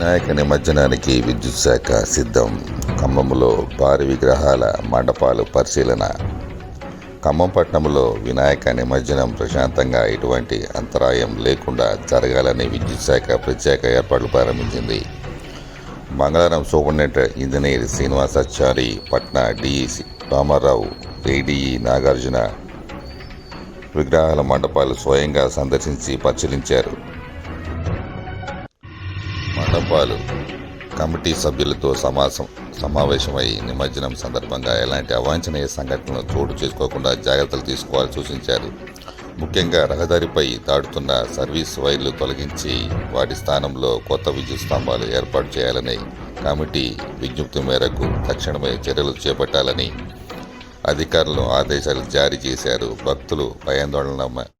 వినాయక నిమజ్జనానికి విద్యుత్ శాఖ సిద్ధం. ఖమ్మంలో భారీ విగ్రహాల మండపాలు పరిశీలన. ఖమ్మం పట్టణంలో వినాయక నిమజ్జనం ప్రశాంతంగా ఎటువంటి అంతరాయం లేకుండా జరగాలని విద్యుత్ శాఖ ప్రత్యేక ఏర్పాట్లు ప్రారంభించింది. మంగళవారం superintendent engineer Srinivasachari Patna DEC Ramarao ADE Nagarjuna విగ్రహాల మండపాలు స్వయంగా సందర్శించి పరిశీలించారు. మండపాలు కమిటీ సభ్యులతో సమాసం సమావేశమై నిమజ్జనం సందర్భంగా ఎలాంటి అవాంఛనీయ సంఘటనలు చోటు చేసుకోకుండా జాగ్రత్తలు తీసుకోవాలని సూచించారు. ముఖ్యంగా రహదారిపై దాటుతున్న సర్వీస్ వైర్లు తొలగించి వాటి స్థానంలో కొత్త విద్యుత్ స్తంభాలు ఏర్పాటు చేయాలని కమిటీ విజ్ఞప్తి మేరకు తక్షణమే చర్యలు చేపట్టాలని అధికారులు ఆదేశాలు జారీ చేశారు. భక్తులు భయాందోళన